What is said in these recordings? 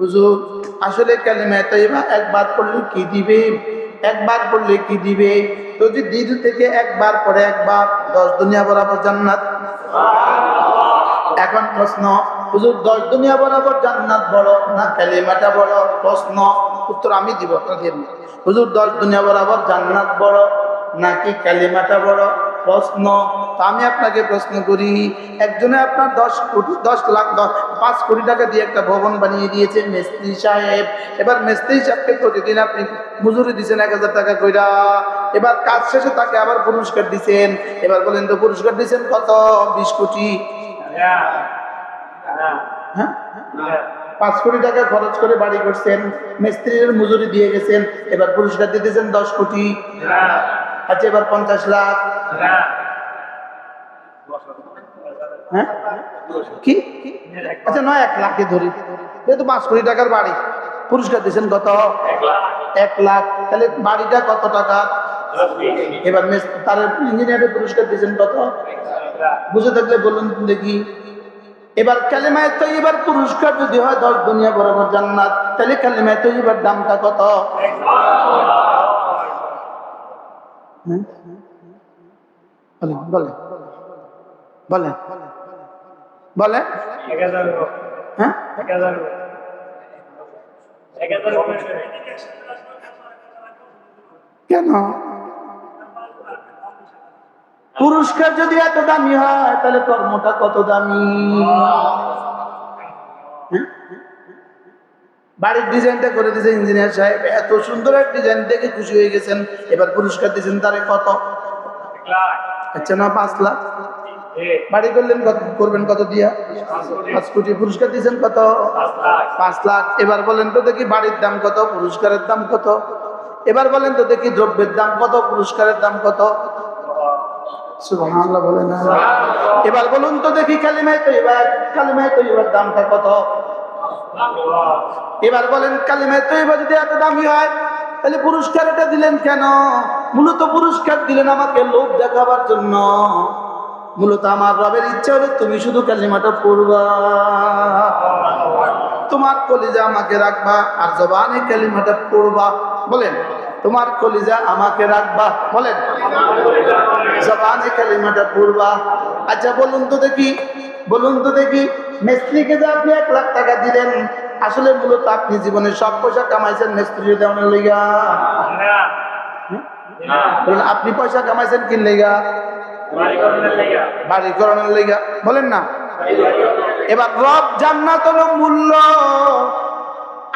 হুজুর, আসলে কালিমা তৈবা একবার পড়লে কি দিবে? একবার পড়লে কি দিবে? তো যদি দিল থেকে একবার পরে একবার দশ দুনিয়া বরাবর জান্নাত। এখন প্রশ্ন, হুজুর, দশ দুনিয়া বরাবর জান্নাত বড় না কালিমাটা বড় প্রশ্ন, উত্তর আমি দিব হুজুর, দশ দুনিয়া বরাবর জান্নাত বড় নাকি কালিমাটা বড় প্রশ্ন, তা আমি আপনাকে প্রশ্ন করি। একজনে আপনার দশ কোটি, দশ লাখ, দশ, পাঁচ কোটি টাকা দিয়ে একটা ভবন বানিয়ে দিয়েছে, মেস্ত্রি সাহেব। এবার মেস্ত্রি সাহেবকে প্রতিদিন আপনি মজুরি দিচ্ছেন এক হাজার টাকা কইরা। এবার কাজ শেষে তাকে আবার পুরস্কার দিচ্ছেন এবার বলেন তো পুরস্কার দিচ্ছেন কত? বিশ কোটি। হ্যাঁ? পাঁচ কোটি টাকা খরচ করে বাড়ি করছেন, মিস্ত্রির মজুরি দিয়ে গেছেন, এবার পুরস্কার দিতেছেন দশ কোটি। আচ্ছা এবার পঞ্চাশ লাখ। হ্যাঁ? কি? আচ্ছা নয় এক লাখে ধরি। যেহেতু পাঁচ কোটি টাকার বাড়ি। পুরস্কার দিয়েছেন কত? এক লাখ। তাহলে বাড়িটা কত টাকা? এবার তার ইঞ্জিনিয়ারের পুরস্কার দিয়েছেন কত? বুঝে থাকলে বলুন দেখি। এবার কালেমায় তো এবার পুরস্কার যদি হয় দশ দুনিয়া বরাবর জান্নাত। তাহলে কালেমায় তো এবার দামটা কত? হ্যাঁ? হ্যাঁ? কেন? পুরস্কার যদি এত দামি হয় তাহলে কর্মটা কত দামি? বাড়ির ডিজাইনটা করে দিয়েছে ইঞ্জিনিয়ার সাহেব। এত সুন্দর এক ডিজাইন দেখে খুশি হয়ে গেছেন। এবার পুরস্কার দিয়েছেন তারে কত? আচ্ছা না, পাঁচ লাখ। বাড়ি করলেন কত, করবেন কত দিয়া? পাঁচ কোটি। পুরস্কার দিয়েছেন কত? পাঁচ লাখ। এবার বলেন তো দেখি বাড়ির দাম কত, পুরস্কারের দাম কত? এবার বলেন তো দেখি দ্রব্যের দাম কত, পুরস্কারের দাম কত? বলেন এবার বলুন তো দেখি কালিমায় তো এবার কালিমায় তো এবার দামটা কত? এবার বলেন কালিমায় তো এবার যদি এত দামি হয়, তাহলে পুরস্কার এটা দিলেন কেন? মূলত পুরস্কার দিলেন আমাকে লোভ দেখাবার জন্য। মূলত আমার রবের ইচ্ছা হলো তুমি শুধু কালিমাটা পড়বা। তোমার কলিজা আমাকে রাখবা আর জবানে কালিমাটা পড়বা। বলেন, তোমার কলিজা আমাকে রাখবা। বলেন, জবানে কালিমাটা পড়বা। আচ্ছা বলুন তো দেখি, বলুন তো দেখি। মিস্ত্রিকে যে আপনি এক লাখ টাকা দিলেন আসলে মূলত আপনি জীবনে সব পয়সা কামাইছেন মিস্ত্রি দেওয়ানোর বলুন আপনি পয়সা কামাইছেন কি লেগা বাড়ি করানোর লেগা বলেন না। এবার রব জান্নাত হলো মূল্য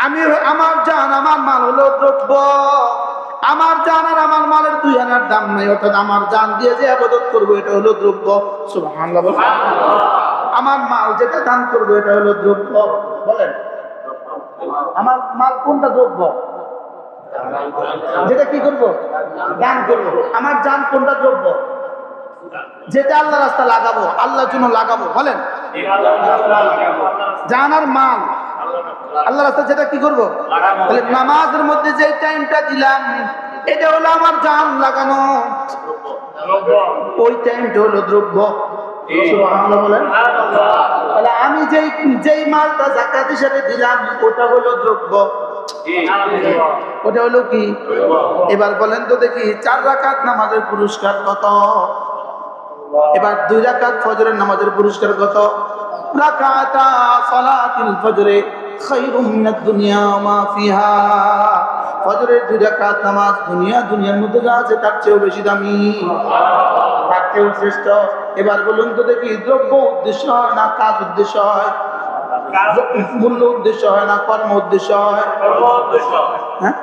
আমি আমার জান আমার মাল হলো দ্রব্য। আমার জান আর আমার মালের দুই আনার দাম নাই অর্থাৎ আমার জান দিয়ে যে আবাদত করব এটা হলো দ্রব্য। সুবহানাল্লাহ। আমার মাল যেটা দান করব, এটা হলো দ্রব্য। বলেন, আমার মাল কোনটা দ্রব্য? যেটা কি করব? দান করব। আমার জান কোনটা দ্রব্য? যেটা আল্লাহ রাস্তা লাগাবো, আল্লাহর জন্য লাগাবো। বলেন জান আর মাল। আল্লাহ রাস্তা যেটা কি করব? তাহলে নামাজের মধ্যে যে টাইমটা দিলাম, এটা হলো আমার জান লাগানো। ওই টাইমটা হলো দ্রব্য। বলেন। তাহলে আমি যেই যেই মালটা জাকাত হিসাবে দিলাম ওটা হলো দ্রব্য। ওটা হলো কি? এবার বলেন তো দেখি চার রাকাত নামাজের পুরস্কার কত? এবার দুই রাকাত ফজরের নামাজের পুরস্কার কত? রাকাতা সালাতিল ফজরে খায়রুম মিনাদ দুনিয়া মা ফিহা। ফজরের দুই রাকাত নামাজ দুনিয়া দুনিয়ার মধ্যে যা আছে তার চেয়েও বেশি দামি। তার চেয়েও শ্রেষ্ঠ। এবার বলুন তো দেখি দ্রব্য উদ্দেশ্য হয় না কাজ উদ্দেশ্য হয়? মূল্য উদ্দেশ্য হয় না কর্ম উদ্দেশ্য হয়? হ্যাঁ।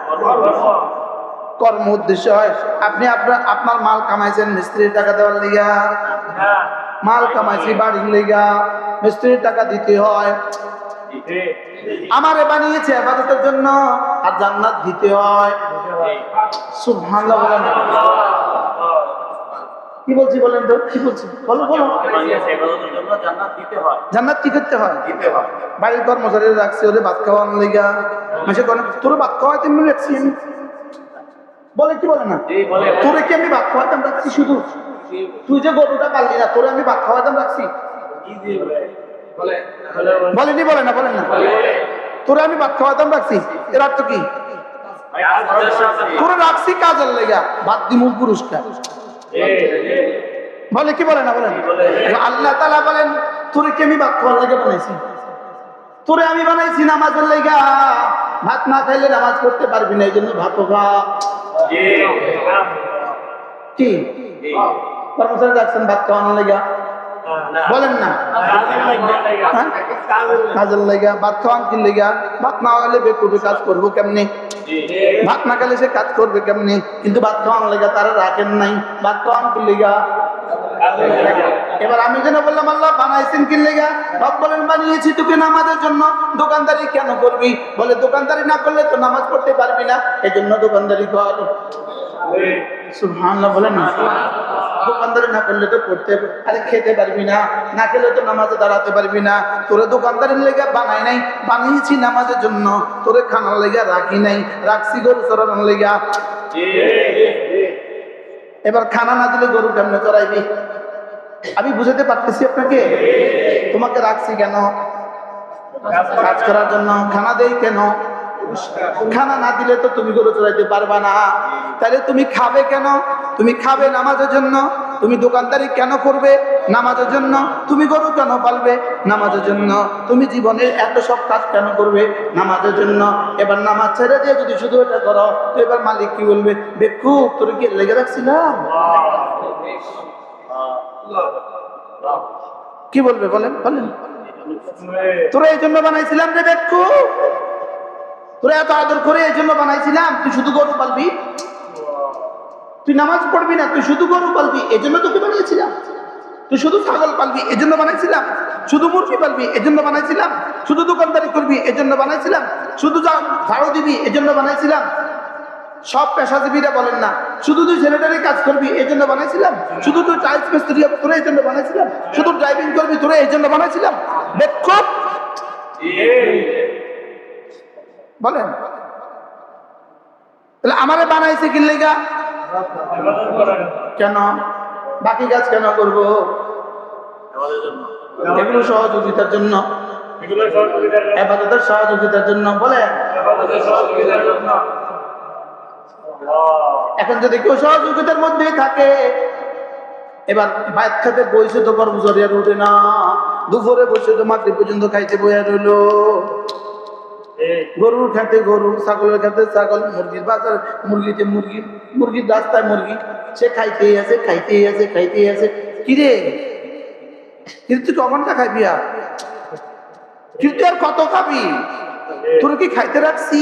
কর্ম উদ্দেশ্য হয়। আপনি আপনার আপনার মাল কামাইছেন মিস্ত্রির টাকা দেওয়ার লিগা। মাল কামাইছি বাড়ির লিগা। মিস্ত্রির টাকা দিতে হয়। আমারে বানিয়েছে আবাদতের জন্য। আর জান্নাত দিতে হয়। সুবহানাল্লাহ। কি বলছি বলেন তো? কি বলছি? বলো বলো। জান্নাত কি করতে হয়? বাড়ির কর্মচারীরা রাখছি ওরে ভাত খাওয়ানোর লিগা। মাসে কোন তোর ভাত খাওয়াই তেমনি রাখছি আমি। বলে কি বলে না? তোরে কি আমি ভাত খাওয়াতাম রাখছি শুধু? তুই যে গরুটা পারলি না, তোরে আমি ভাত খাওয়াতাম রাখছি? বলেনি, বলে না বলেন না। তোরে আমি ভাত খাওয়াতাম রাখছি, এর অর্থ কি? তোরে রাখছি কাজের লেগা। ভাত দিমু পুরস্কার। বলে কি বলে না বলেন আল্লাহ তালা বলেন তোরে কি আমি ভাত খাওয়ার লেগে বানাইছি? তোরে আমি বানাইছি নামাজের লেগা। ভাত না খাইলে নামাজ করতে পারবি না এই জন্য ভাত খা। কি? কর্মচারী রাখছেন ভাত খাওয়ানোর লেগা। বলেন না। হ্যাঁ? কাজের লেগা, ভাত খাওয়ান কি ভাত না হলে বেকুবে কাজ করব কেমনি? ভাত না খেলে সে কাজ করবে কেমনি? কিন্তু ভাত খাওয়ান লেগা তারা রাখেন নাই। ভাত খাওয়ান কি লেগা। এবার আমি যেন বললাম, আল্লাহ বানাইছেন কি লেগা? সব বলেন, বানিয়েছি তোকে নামাজের জন্য। দোকানদারি কেন করবি? বলে, দোকানদারি না করলে তো নামাজ পড়তে পারবি না। এই জন্য দোকানদারি কর। সুবহানাল্লাহ বলেন না। দোকানদারি না করলে তো পড়তে আরে খেতে পারবি না না খেলে তো নামাজে দাঁড়াতে পারবি না। তোরে দোকানদারির লেগে বানাই নাই, বানিয়েছি নামাজের জন্য। তোরে খানার লেগে রাখি নাই, রাখছি গরু চড়ানোর লেগা। এবার খানা না দিলে গরু কেমনে চড়াইবি? আমি বুঝাতে পারতেছি আপনাকে। তোমাকে রাখছি কেন? কাজ করার জন্য। খানা দেই কেন? খানা না দিলে তো তুমি গরু চড়াইতে পারবা না। তাহলে তুমি খাবে কেন? তুমি খাবে নামাজের জন্য। তুমি দোকানদারি কেন করবে? নামাজের জন্য। তুমি গরু কেন পালবে? নামাজের জন্য। তুমি জীবনের এত সব কাজ কেন করবে? নামাজের জন্য। এবার নামাজ ছেড়ে দিয়ে যদি শুধু এটা করো, তো এবার মালিক কি বলবে? বেক্ষু তোর কি লেগে রাখছিলাম? কি বলবে বলেন বলেন। তোরা এই জন্য বানাইছিলাম রে বেক্ষু তোরা এত আদর করে এই জন্য বানাইছিলাম, তুই শুধু গরু পালবি? তুই নামাজ পড়বি না, তুই শুধু গরু পালবি, এই জন্য তোকে বানিয়েছিলাম। তুই শুধু ছাগল পালবি, এই জন্য বানাইছিলাম। শুধু মুরগি পালবি, এই জন্য বানাইছিলাম। শুধু দোকানদারি করবি, এই জন্য বানাইছিলাম। শুধু ঝাড়ু দিবি, এই জন্য বানাইছিলাম। সব পেশাজীবীরা বলেন না, শুধু তুই সেনেটারি কাজ করবি, এই জন্য বানাইছিলাম। শুধু তুই টাইলস মিস্ত্রি তোরা এই জন্য বানাইছিলাম। শুধু ড্রাইভিং করবি, তোরা এই জন্য বানাইছিলাম। বেক্ষপ বলেন। তাহলে আমারে বানাইছে কি লেগা? কেন? বাকি কাজ কেন করব? এগুলো সহযোগিতার জন্য। সহযোগিতার জন্য বলেন। এখন যদি কেউ সহযোগিতার মধ্যেই থাকে, এবার ভাত খেতে বসে তো উঠে না, দুপুরে বসে তো মাতৃ পর্যন্ত খাইতে বইয়া রইল। গরুর খেতে গরু, ছাগলের খেতে ছাগল, মুরগির বাজার, মুরগিতে মুরগি, মুরগির রাস্তায় মুরগি। সে খাইতেই আছে খাইতেই আছে খাইতেই আছে কিরে? কিন্তু তুই কখনটা খাইবি আর? কিন্তু আর কত খাবি? তোর কি খাইতে রাখছি?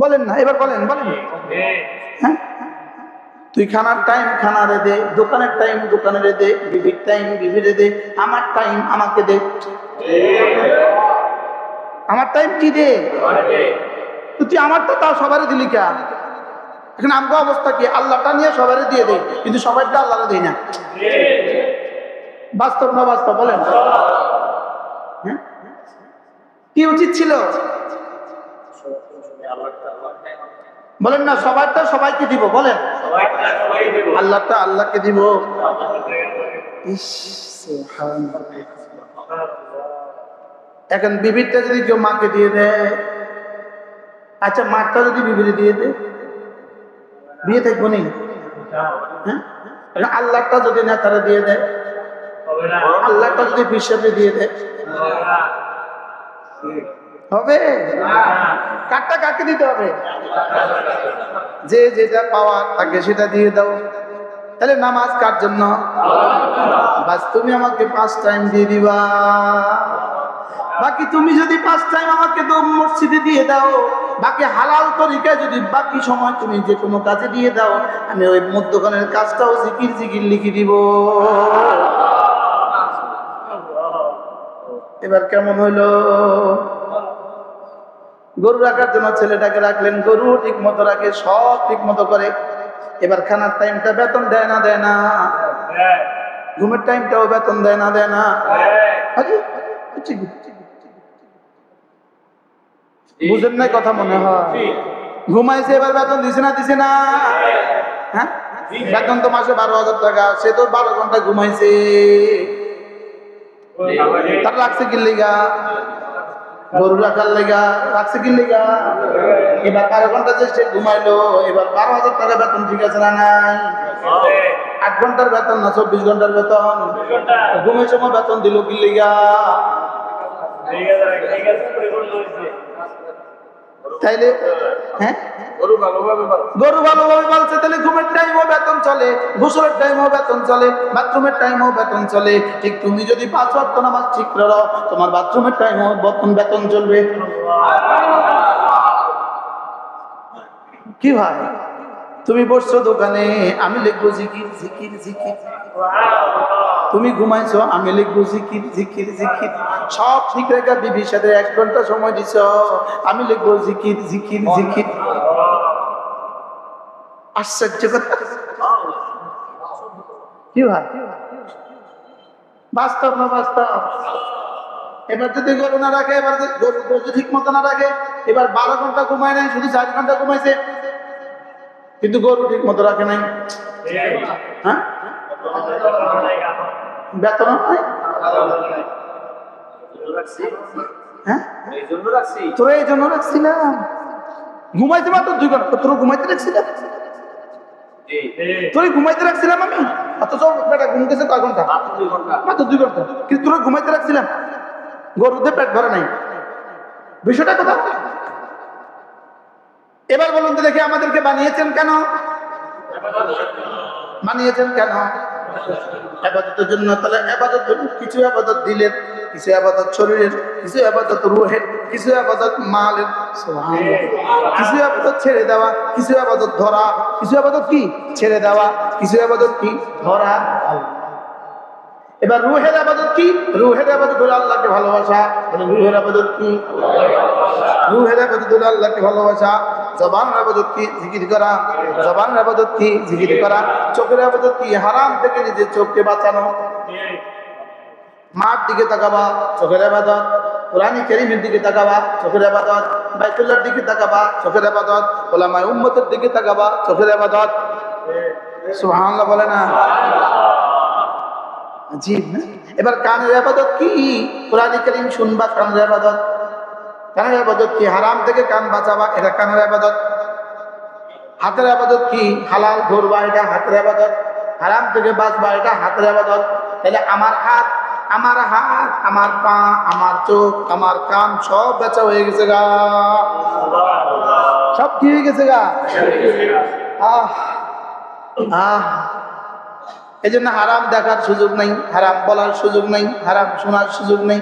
বলেন না, এবার বলেন বলেন। হ্যাঁ? তুই খানার টাইম খানারে দে, দোকানের টাইম দোকানের দে, বিবির টাইম বিবিরে দে, আমার টাইম আমাকে দে। আমার টাইম কি দে তো তুই আমারটা তাও সবারই দিলি কে? এখন আমগো অবস্থা কি? আল্লাহটা নিয়ে সবারই দিয়ে দে কিন্তু সবাইটা আল্লাহরে দেই না। বাস্তব না বাস্তব বলেন। হ্যাঁ? কি উচিত ছিল? বলেন না সবারটা সবাইকে দিব বলেন। আল্লাহটা আল্লাহকে দিব। ইস, সুবহানাল্লাহ। এখন বিবিরটা যদি কেউ মাকে দিয়ে দেয় আচ্ছা মারটা যদি বিবিরে দিয়ে দেয়, বিয়ে থাকব নি? হ্যাঁ? আল্লাহটা যদি নেতারা দিয়ে দেয়, আল্লাহটা যদি বিশ্বাসে দিয়ে দেয়, হবে? কাকটা কাকে দিতে হবে? যে যেটা পাওয়া তাকে সেটা দিয়ে দাও। তাহলে নামাজ কার জন্য? বাস, তুমি আমাকে পাঁচ টাইম দিয়ে দিবা। বাকি তুমি যদি পাঁচ টাইম আমাকে তো মসজিদে দিয়ে দাও বাকি হালাল তরিকায় যদি বাকি সময় তুমি যে কোনো কাজে দিয়ে দাও আমি ওই মধ্যখানের কাজটাও জিকির জিকির লিখে দিব। এবার কেমন হইল? গরু রাখার জন্য ছেলেটাকে রাখলেন গরু ঠিক মতো রাখে সব ঠিক মতো করে। এবার খানার টাইমটা বেতন দেয় না দেয় না। ঘুমের টাইমটাও বেতন দেয় না দেয় না। ঠিক। বুঝেন নাই কথা মনে হয়। ঘুমাইছে এবার বেতন দিছে না দিছে না? হ্যাঁ? বেতন তো মাসে বারো হাজার টাকা সে তো বারো ঘণ্টা ঘুমাইছে। তার রাখছে কি লেগা? গরু রাখার লেগা রাখছে কি লেগা? এবার বারো ঘণ্টা যে সে ঘুমাইলো এবার বারো হাজার টাকা বেতন ঠিক আছে না নাই? আট ঘণ্টার বেতন না চব্বিশ ঘণ্টার বেতন? ঘুমের সময় বেতন দিল কি লেগা? তাইলে হ্যাঁ? গরু ভালোভাবে পালছে। তাহলে ঘুমের টাইমও বেতন চলে গোসলের টাইমও বেতন চলে বাথরুমের টাইমও বেতন চলে। ঠিক তুমি যদি পাঁচ ওয়াক্ত নামাজ ঠিক করো তোমার বাথরুমের টাইমও বেতন বেতন চলবে। কি ভাই? তুমি বসছো দোকানে আমি লিখব জিকির জিকির জিকির। তুমি ঘুমাইছো, আমি লিখব জিকির জিকির জিকির। সব ঠিক রেখা বিবির সাথে এক ঘণ্টা সময় দিছ। আমি লিখব জিকির জিকির জিকির। আশ্চর্য কথা। কি ভাই? বাস্তব না বাস্তব? এবার যদি গরু না রাখে, এবার গরু ঠিক মতো না রাখে, এবার বারো ঘণ্টা ঘুমায় নাই, শুধু চার ঘণ্টা ঘুমাইছে। কিন্তু গরু ঠিক মতো রাখে নাই। হ্যাঁ? বেতন হ্যাঁ? এই জন্য রাখছি তোরা রাখছিলাম ঘুমাইতে তোর ঘুমাইতে রাখছিলাম? তোর ঘুমাইতে রাখছিলাম আমি? দুই ঘণ্টা। কিন্তু তোর ঘুমাইতে রাখছিলাম। গরুতে পেট ভরে নাই। বিষয়টা কথা এবার বলুন তো দেখি আমাদেরকে বানিয়েছেন কেন? বানিয়েছেন কেন? আবাদতের জন্য, তাহলে আবাদত কিছু আবাদত দিলেন কিছু আবাদত শরীরের, কিছু আবাদত রুহের, কিছু আবাদত মালের। কিছু আবাদত ছেড়ে দেওয়া, কিছু আবাদত ধরা, কিছু আবাদত কি? ছেড়ে দেওয়া, কিছু আবাদত কি? ধরা। এবার রুহের আবাদত কি? রুহের আবাদত হলো আল্লাহকে ভালোবাসা। রুহের আবাদত কি? রুহের আবাদত হলো আল্লাহকে ভালোবাসা। জবান আবাদত কি জিকির করা। জবান আবাদত কি জিকির করা। চোখের আবাদত কি হারাম থেকে নিজের চোখকে বাঁচানো। মার দিকে তাকাবা, চোখের আবাদত। কোরআনি কেরিমের দিকে তাকাবা, চোখের আবাদত। বাইতুল্লার দিকে তাকাবা, চোখের আবাদত। ওলামায় উম্মতের দিকে তাকাবা, চোখের আবাদত। সুবহানাল্লাহ বলে না? না? এবার কানের আবাদত কি? কোরআনি করিম শুনবা কানের আবাদত। কানের আবাদত কি? হারাম থেকে কান বাঁচাবা, এটা কানের আবাদত হাতের আবাদত কি? হালাল ধরবা এটা হাতের আবাদত হারাম থেকে বাঁচবা, এটা হাতের আবাদত তাহলে আমার হাত আমার হাত, আমার পা, আমার চোখ, আমার কান সব বেচা হয়ে গেছে গা। সব কি হয়ে গেছে গা? এই জন্য হারাম দেখার সুযোগ নেই, হারাম বলার সুযোগ নেই, হারাম শোনার সুযোগ নেই।